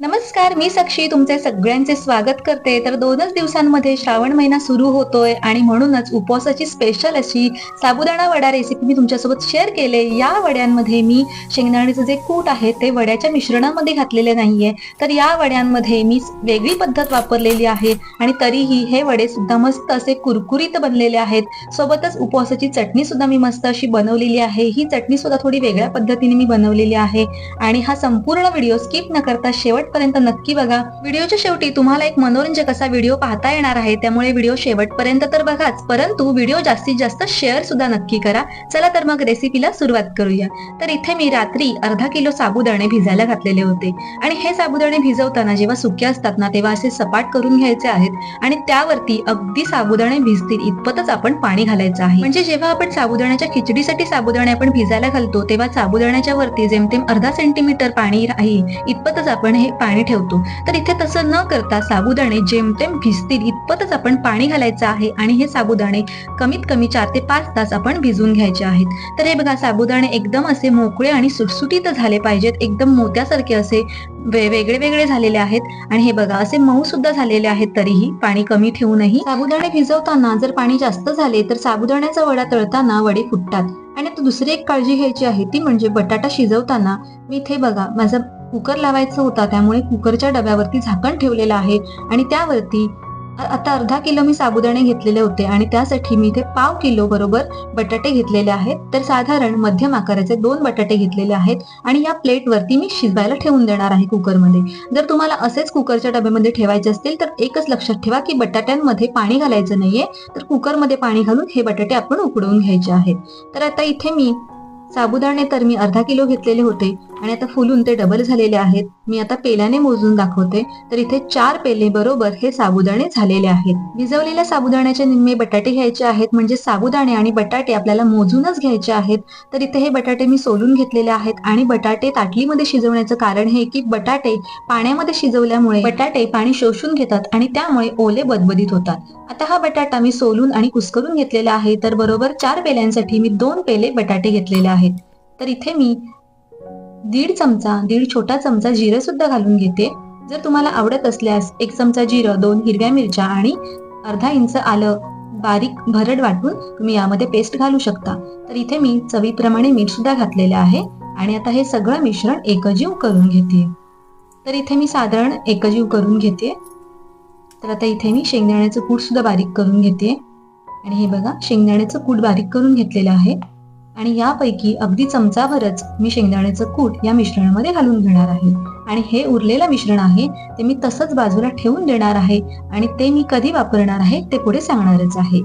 नमस्कार मी साक्षी. तुमचे सगळ्यांचे स्वागत करते. तर दोनच दिवसांमध्ये श्रावण महिना सुरू होतोय आणि म्हणूनच उपवासाची स्पेशल अशी साबुदाणा वडा रेसिपी मी तुमच्यासोबत शेअर केले. या वड्यांमध्ये मी शेंगदाण्याचं जे कूट आहे ते वड्याच्या मिश्रणामध्ये घातलेले नाहीये. तर या वड्यांमध्ये मी वेगळी पद्धत वापरलेली आहे आणि तरीही हे वडे सुद्धा मस्त असे कुरकुरीत बनलेले आहेत. सोबतच उपवासाची चटणी सुद्धा मी मस्त अशी बनवलेली आहे. ही चटणी सुद्धा थोडी वेगळ्या पद्धतीने मी बनवलेली आहे. आणि हा संपूर्ण व्हिडिओ स्किप न करता शेवट शेवटपर्यंत नक्की बघा. व्हिडिओच्या शेवटी तुम्हाला एक मनोरंजक असा व्हिडिओ पाहता येणार आहे. त्यामुळे व्हिडिओ शेवटपर्यंत तर बघाच. परंतु व्हिडिओ जास्तीत जास्त शेअर सुद्धा नक्की करा. चला तर मग रेसिपीला सुरुवात करूया. तर इथे मी रात्री अर्धा किलो साबुदाणे भिजायला घातलेले होते. आणि हे साबुदाणे भिजवताना जेव्हा सुके असतात ना तेव्हा असे सपाट करून घ्यायचे आहेत. आणि त्यावरती अगदी साबुदाणे भिजतील. इतपतच आपण पाणी घालायचं आहे. म्हणजे जेव्हा आपण साबुदाण्याच्या खिचडीसाठी साबुदाणे आपण भिजायला घालतो तेव्हा साबुदाण्याच्या वरती जेमतेम अर्धा सेंटीमीटर पाणी राहील. इतपतच आपण हे पाणी ठेवतो. तर इथे तसं न करता साबुदाणे जेमतेम भिजतील इतपतच आपण पाणी घालायचं आहे आणि हे साबुदाणे कमीत कमी चार ते पाच तास आपण भिजवून घ्यायचे आहेत. तर हे बघा साबुदाणे एकदम असे मोकळे आणि सुटसुटीत झाले पाहिजेत. एकदम मोत्यासारखे असे वे- वेगळे वेगळे झालेले आहेत. आणि हे बघा असे मऊ सुद्धा झालेले आहेत तरीही पाणी कमी ठेवूनही. साबुदाणे भिजवताना जर पाणी जास्त झाले तर साबुदाण्याचा वडा तळताना वडे फुटतात. आणि आता दुसरी एक काळजी घ्यायची आहे ती म्हणजे बटाटा शिजवताना. मी इथे बघा माझा कुकर लावायचा होता त्यामुळे कुकरच्या डब्यावरती झाकण ठेवलेलं आहे आणि त्यावरती आता अर्धा किलो मी साबुदाणे घेतलेले होते आणि त्यासाठी मी इथे पाव किलो बरोबर बटाटे घेतलेले आहेत. तर साधारण मध्यम आकाराचे दोन बटाटे घेतलेले आहेत आणि या प्लेटवरती मी शिजवायला ठेवून देणार आहे कुकरमध्ये. जर तुम्हाला असेच कुकरच्या डब्यामध्ये ठेवायचे असतील तर एकच लक्षात ठेवा की बटाट्यांमध्ये पाणी घालायचं नाहीये. तर कुकरमध्ये पाणी घालून हे बटाटे आपण उकडवून घ्यायचे आहेत. तर आता इथे मी साबुदाणे तर मी अर्धा किलो घेतलेले होते. आणि आता फुलून ते डबल झालेले आहेत. मी आता पेल्याने मोजून दाखवते. तर इथे चार पेले बरोबर हे साबुदाणे झालेले आहेत. भिजवलेल्या साबुदाण्याचे निम्मे बटाटे घ्यायचे आहेत. म्हणजे साबुदाणे आणि बटाटे आपल्याला मोजूनच घ्यायचे आहेत. तर इथे हे बटाटे मी सोलून घेतलेले आहेत. आणि बटाटे ताटलीमध्ये शिजवण्याचं कारण हे की बटाटे पाण्यामध्ये शिजवल्यामुळे बटाटे पाणी शोषून घेतात आणि त्यामुळे ओले बदबदीत होतात. आता हा बटाटा मी सोलून आणि कुस्करून घेतलेला आहे. तर बरोबर चार पेल्यांसाठी मी दोन पेले बटाटे घेतलेले आहेत. तर इथे मी दीड चमचा दीड छोटा चमचा जिरं सुद्धा घालून घेते. जर तुम्हाला आवडत असल्यास एक चमचा जिरं दोन हिरव्या मिरच्या आणि अर्धा इंच आलं बारीक भरड वाटून तुम्ही यामध्ये पेस्ट घालू शकता. तर इथे मी चवीप्रमाणे मीठ सुद्धा घातलेलं आहे आणि आता हे सगळं मिश्रण एकजीव करून घेते. तर इथे मी साधारण एकजीव करून घेते. तर आता इथे मी शेंगदाण्याचं कूट सुद्धा बारीक करून घेते. आणि हे बघा शेंगदाण्याचं कूट बारीक करून घेतलेलं आहे. आणि यापैकी अगदी चमचाभरच मी शेंगदाण्याचं कूट या मिश्रणामध्ये घालून घेणार आहे. आणि हे उरलेलं मिश्रण आहे ते मी तसंच बाजूला ठेवून देणार आहे आणि ते मी कधी वापरणार आहे ते पुढे सांगणारच आहे.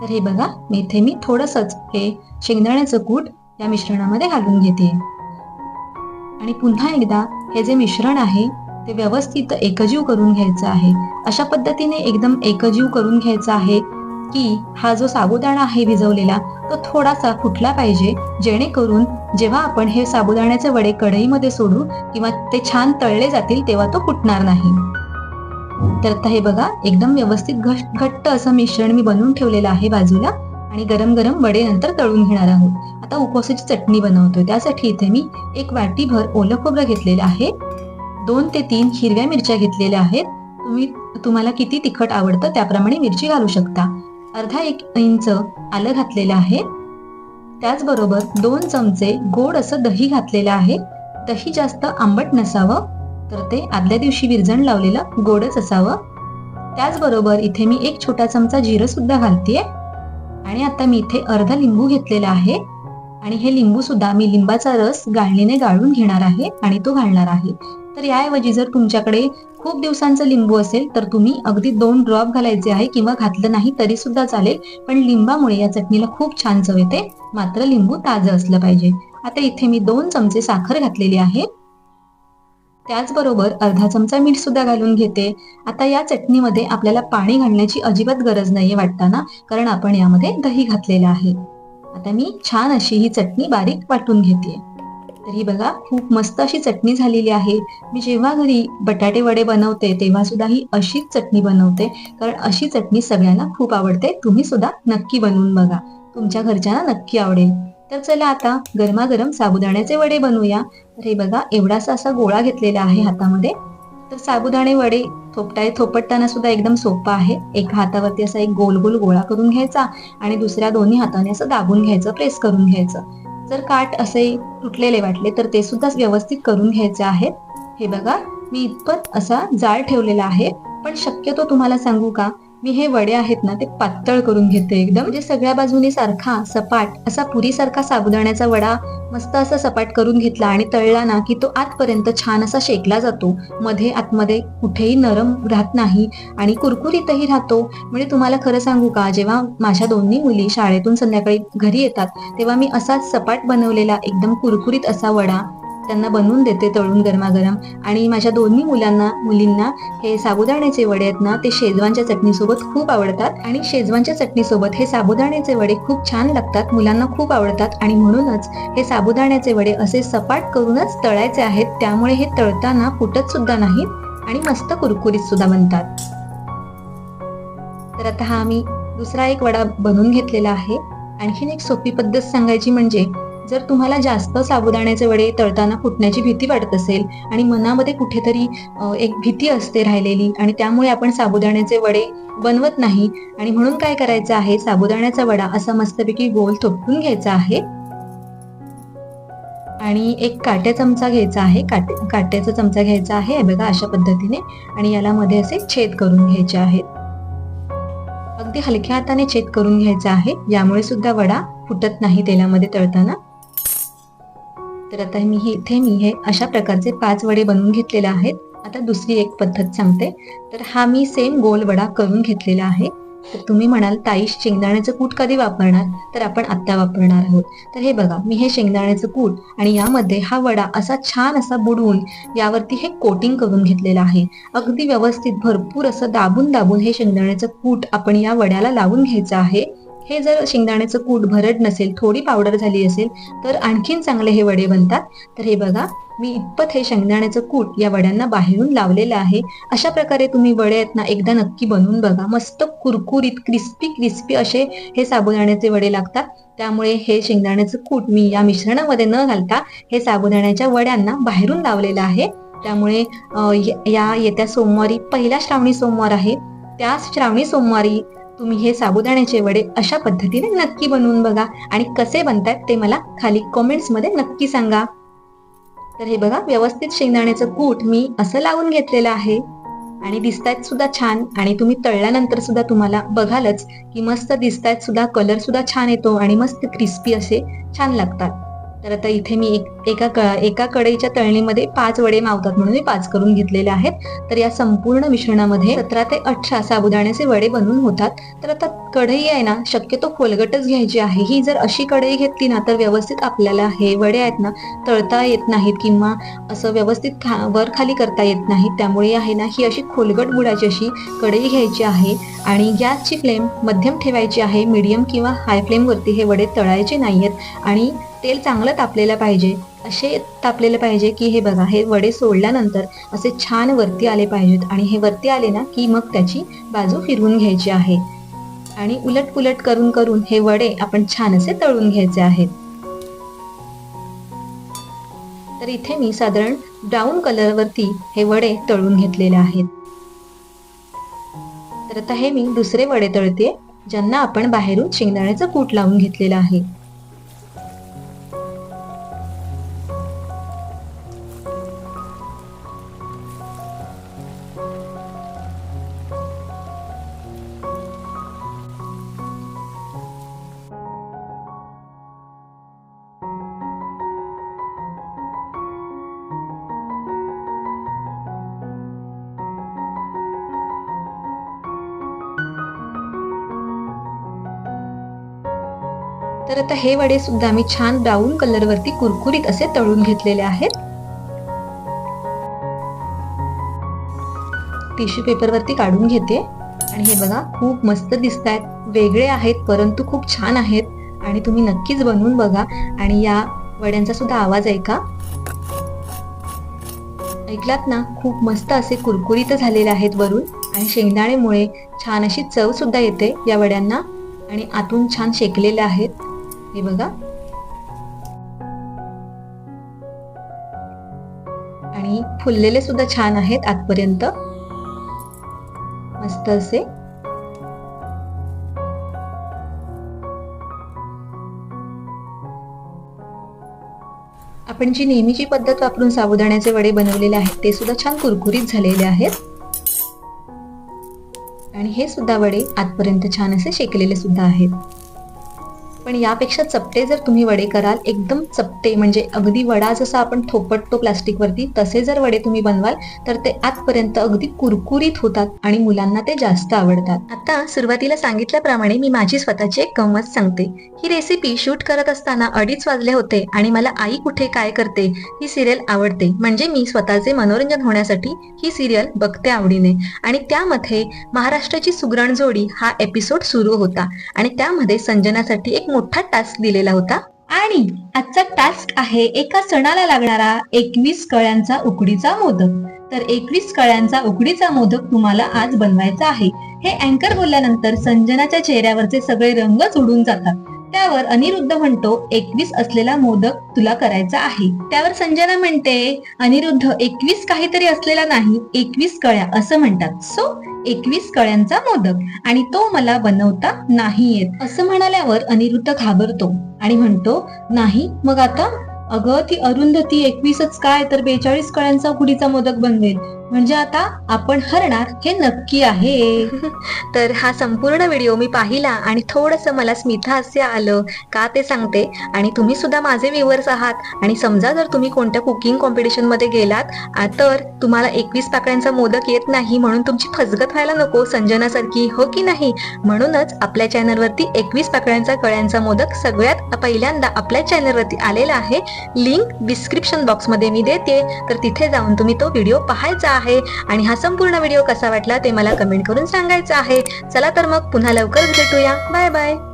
तर हे बघा मी इथे मी थोडंसंच हे शेंगदाण्याचं कूट या मिश्रणामध्ये घालून घेते. आणि पुन्हा एकदा हे जे मिश्रण आहे ते व्यवस्थित एकजीव करून घ्यायचं आहे. अशा पद्धतीने एकदम एकजीव करून घ्यायचं आहे. की हा जो साबुदाणा आहे भिजवलेला तो थोडासा फुटला पाहिजे जेणेकरून जेव्हा आपण हे साबुदाण्याचे वडे कढईमध्ये सोडू किंवा ते छान तळले जातील तेव्हा तो फुटणार नाही. तर आता हे बघा एकदम व्यवस्थित घट घट्ट असं मिश्रण मी बनवून ठेवलेलं आहे बाजूला आणि गरम गरम वडे नंतर तळून घेणार आहोत. आता उपवासाची चटणी बनवतोय त्यासाठी इथे मी एक वाटीभर ओलं खोबरं घेतलेलं आहे. दोन ते तीन हिरव्या मिरच्या घेतलेल्या आहेत. तुम्ही तुम्हाला किती तिखट आवडतं त्याप्रमाणे मिरची घालू शकता. अर्धा एक इंच आलं घातलेलं आहे. त्याचबरोबर दोन चमचे गोड असं दही घातलेलं आहे. दही जास्त आंबट नसावं तर ते आदल्या दिवशी विरजण लावलेलं गोडच असावं. त्याचबरोबर इथे मी एक छोटा चमचा जिरं सुद्धा घालतेय. आणि आता मी इथे अर्धा लिंबू घेतलेला आहे. आणि हे लिंबू सुद्धा मी लिंबाचा रस गाळणीने गाळून घेणार आहे आणि तो घालणार आहे. तर याऐवजी जर तुमच्याकडे खूप दिवसांचं लिंबू असेल तर तुम्ही अगदी दोन ड्रॉप घालायचे आहे किंवा घातलं नाही तरी सुद्धा चालेल. पण लिंबामुळे या चटणीला खूप छान चव येते. मात्र लिंबू ताजं असलं पाहिजे. आता इथे मी दोन चमचे साखर घातलेली आहे. त्याचबरोबर अर्धा चमचा मीठ सुद्धा घालून घेते. आता या चटणीमध्ये आपल्याला पाणी घालण्याची अजिबात गरज नाहीये वाटताना कारण आपण यामध्ये दही घातलेलं आहे. आता मी छान अशी ही चटणी बारीक वाटून घेते. तर ही बघा खूप मस्त अशी चटणी झालेली आहे. मी जेव्हा घरी बटाटे वडे बनवते तेव्हा सुद्धा ही अशीच चटणी बनवते. कारण अशी चटणी सगळ्यांना खूप आवडते. तुम्ही सुद्धा नक्की बनवून बघा. तुमच्या घरच्यांना नक्की आवडेल. तर चला आता गरमागरम साबुदाण्याचे वडे बनवूया. तर हे बघा एवढासा असा गोळा घेतलेला आहे हातामध्ये. तर साबुदाणे वडे थोपटाय थोपटताना सुद्धा एकदम सोपं आहे. एका हातावरती असा एक गोल गोल गोळा करून घ्यायचा आणि दुसऱ्या दोन्ही हाताने असं दाबून घ्यायचं प्रेस करून घ्यायचं. जर काठ असे तुटलेले वाटले तर ते सुद्धा व्यवस्थित करून घ्यायचे आहेत. हे बघा मी इतपत असा जाळ ठेवलेला आहे. पण शक्यतो तुम्हाला सांगू का? मी हे वडे आहेत ना ते पातळ करून घेते एकदम. म्हणजे सगळ्या बाजूने सारखा सपाट असा पुरीसारखा साबुदाण्याचा वडा मस्त असा सपाट करून घेतला आणि तळला ना की तो आतपर्यंत छान असा शेकला जातो. मध्ये आतमध्ये कुठेही नरम राहत नाही आणि कुरकुरीतही राहतो. म्हणजे तुम्हाला खरं सांगू का जेव्हा माझ्या दोन्ही मुली शाळेतून संध्याकाळी घरी येतात तेव्हा मी असाच सपाट बनवलेला एकदम कुरकुरीत असा वडा त्यांना बनवून देते तळून गरमागरम. आणि माझ्या दोन्ही मुलांना मुलींना हे साबुदाण्याचे वडे आहेत ना ते शेजवानच्या चटणीसोबत खूप आवडतात. आणि शेजवानच्या चटणीसोबत हे साबुदाण्याचे वडे खूप छान लागतात मुलांना खूप आवडतात. आणि म्हणूनच हे साबुदाण्याचे वडे असे सपाट करूनच तळायचे आहेत त्यामुळे हे तळताना फुटत सुद्धा नाहीत आणि मस्त कुरकुरीत सुद्धा बनतात. तर आता हा आम्ही दुसरा एक वडा बनवून घेतलेला आहे. आणखीन एक सोपी पद्धत सांगायची म्हणजे जर तुम्हाला जास्त साबुदाण्याचे वडे तळताना फुटण्याची भीती वाटत असेल आणि मनामध्ये कुठेतरी एक भीती असते राहिलेली आणि त्यामुळे आपण साबुदाण्याचे वडे बनवत नाही आणि म्हणून काय करायचं आहे? साबुदाण्याचा वडा असा मस्तपैकी गोल थोपटून घ्यायचा आहे. आणि एक काट्या चमचा घ्यायचा आहे. काटे काट्याचा चमचा घ्यायचा आहे. हे बघा अशा पद्धतीने आणि याला मध्ये असे छेद करून घ्यायचे आहेत. अगदी हलक्या हाताने छेद करून घ्यायचा आहे. यामुळे सुद्धा वडा फुटत नाही तेलामध्ये तळताना. तर आता मी हे इथे मी हे अशा प्रकारचे पाच वडे बनवून घेतलेले आहेत. आता दुसरी एक पद्धत सांगते. तर हा मी सेम गोल वडा करून घेतलेला आहे. तर तुम्ही म्हणाल ताई शेंगदाण्याचं कूट कधी वापरणार? तर आपण आत्ता वापरणार आहोत. तर हे बघा मी हे शेंगदाण्याचं कूट आणि यामध्ये हा वडा असा छान असा बुडवून यावरती हे कोटिंग करून घेतलेलं आहे. अगदी व्यवस्थित भरपूर असं दाबून दाबून हे शेंगदाण्याचं कूट आपण या वड्याला लावून घ्यायचं आहे. हे जर शेंगदाण्याचं कूट भरड नसेल थोडी पावडर झाली असेल तर आणखीन चांगले हे वडे बनतात. तर हे बघा मी इतपत हे शेंगदाण्याचं कूट या वड्यांना बाहेरून लावलेलं आहे. अशा प्रकारे तुम्ही वडे आहेत ना एकदा नक्की बनवून बघा. मस्त कुरकुरीत क्रिस्पी क्रिस्पी असे हे साबुदाण्याचे वडे लागतात. त्यामुळे हे शेंगदाण्याचं कूट मी या मिश्रणामध्ये न घालता हे साबुदाण्याच्या वड्यांना बाहेरून लावलेलं आहे. त्यामुळे या येत्या सोमवारी पहिला श्रावणी सोमवार आहे. त्याच श्रावणी सोमवारी तुम्ही हे साबुदाण्याचे वडे अशा पद्धतीने नक्की बनवून बघा. आणि कसे बनतात ते मला खाली कमेंट्समध्ये नक्की सांगा. तर हे बघा व्यवस्थित शेंगदाण्याचं कूट मी असं लावून घेतलेलं आहे. आणि दिसतायत सुद्धा छान. आणि तुम्ही तळल्यानंतर सुद्धा तुम्हाला बघालच की मस्त दिसतायत सुद्धा कलर सुद्धा छान येतो आणि मस्त क्रिस्पी असे छान लागतात. तर आता इथे मी एक एका क एका कढईच्या तळणीमध्ये पाच वडे मावतात म्हणून मी पाच करून घेतलेले आहेत. तर या संपूर्ण मिश्रणामध्ये सतरा ते अठरा साबुदाण्याचे वडे बनवून होतात. तर आता कढई आहे ना शक्यतो खोलगटच घ्यायची आहे. ही जर अशी कढई घेतली ना तर व्यवस्थित आपल्याला हे वडे आहेत ना तळता येत नाहीत किंवा असं व्यवस्थित खा वर खाली करता येत नाहीत. त्यामुळे आहे ना ही अशी खोलगट बुडाची अशी कढई घ्यायची आहे. आणि गॅसची फ्लेम मध्यम ठेवायची आहे. मीडियम किंवा हाय फ्लेमवरती हे वडे तळायचे नाहीयेत. आणि तेल चांगलं तापलेलं पाहिजे असे तापलेलं पाहिजे की हे बघा हे वडे सोडल्यानंतर असे छान वरती आले पाहिजेत आणि हे वरती आले ना की मग त्याची बाजू फिरवून घ्यायची आहे. आणि उलट पुलट करून करून हे वडे आपण छान असे तळून घ्यायचे आहेत. तर इथे मी साधारण ब्राऊन कलरवरती हे वडे तळून घेतलेले आहेत. तर आता हे मी दुसरे वडे तळते ज्यांना आपण बाहेरून शेंगदाण्याचं कूट लावून घेतलेलं आहे. तर आता हे वडे सुद्धा मी छान ब्राऊन कलरवरती कुरकुरीत असे तळून घेतलेले आहेत. टिश्यू पेपरवरती काढून घेते. आणि हे बघा खूप मस्त दिसत आहेत वेगळे आहेत परंतु खूप छान आहेत. आणि तुम्ही नक्कीच बनवून बघा. आणि या वड्यांचा सुद्धा आवाज ऐका. ऐकलात ना? खूप मस्त असे कुरकुरीत झालेले आहेत वरून. आणि शेंगदाणेमुळे छान अशी चव सुद्धा येते या वड्यांना. आणि आतून छान शेकलेले आहेत. हे बघा. आणि फुललेले सुद्धा छान आहेत आतपर्यंत. मस्त असे. आपण जी नेहमीची पद्धत वापरून साबुदाण्याचे वडे बनवलेले आहेत ते सुद्धा छान कुरकुरीत झालेले आहेत. आणि हे सुद्धा वडे आतपर्यंत छान असे शेकलेले सुद्धा आहेत. पण यापेक्षा चपटे जर तुम्ही वडे कराल एकदम चपटे म्हणजे अगदी वडा जसा आपण थोपटतो प्लास्टिकवरती तसे जर वडे तुम्ही बनवाल तर ते आतपर्यंत अगदी कुरकुरीत होतात आणि मुलांना ते जास्त आवडतात. आता सुरुवातीला सांगितल्याप्रमाणे मी माझी स्वतःची एक गंमत सांगते. ही रेसिपी शूट करत असताना अडीच वाजले होते आणि मला आई कुठे काय करते ही सिरियल आवडते. म्हणजे मी स्वतःचे मनोरंजन होण्यासाठी ही सिरियल बघते आवडीने. आणि त्यामध्ये महाराष्ट्राची सुगरण जोडी हा एपिसोड सुरू होता. आणि त्यामध्ये संजनासाठी एक मोठा टास्क दिलेला होता. आणि आजचा टास्क आहे एका सणाला लागणारा एकवीस कळ्यांचा उकडीचा मोदक. तर एकवीस कळ्यांचा उकडीचा मोदक तुम्हाला आज बनवायचा आहे. हे अँकर बोलल्यानंतर संजनाच्या चेहऱ्यावरचे सगळे रंगच उडून जातात. त्यावर अनिरुद्ध म्हणतो एकवीस असलेला मोदक तुला करायचा आहे. त्यावर संजना म्हणते अनिरुद्ध एकवीस काहीतरी असलेला नाही एकवीस कळ्या असं म्हणतात. सो एकवीस कळ्यांचा मोदक आणि तो मला बनवता नाही येत असं म्हणाल्यावर अनिरुद्ध घाबरतो आणि म्हणतो नाही मग आता? अगं ती अरुंधती एकवीसच काय तर बेचाळीस कळ्यांचा कुडीचा मोदक बनवेल. म्हणजे आता आपण हरणार हे नक्की आहे. तर हा संपूर्ण व्हिडिओ मी पाहिला आणि थोडस मला स्मितहास्य आलं का ते सांगते. आणि तुम्ही सुद्धा माझे व्ह्युअर्स आहात आणि समजा जर तुम्ही कोणत्या कुकिंग कॉम्पिटिशनमध्ये गेलात तर तुम्हाला एकवीस पाकळ्यांचा मोदक येत नाही म्हणून तुमची फसगत व्हायला नको संजनासारखी हो की नाही? म्हणूनच आपल्या चॅनलवरती एकवीस पाकळ्यांचा कळ्यांचा मोदक सगळ्यात पहिल्यांदा आपल्या चॅनलवरती आलेला आहे. लिंक डिस्क्रिप्शन बॉक्समध्ये मी देते. तर तिथे जाऊन तुम्ही तो व्हिडिओ पाहायचा आहे आणि हा संपूर्ण व्हिडिओ कसा वाटला ते मला कमेंट करून सांगायचं आहे. चला तर मग पुन्हा लवकरच भेटूया. Bye bye.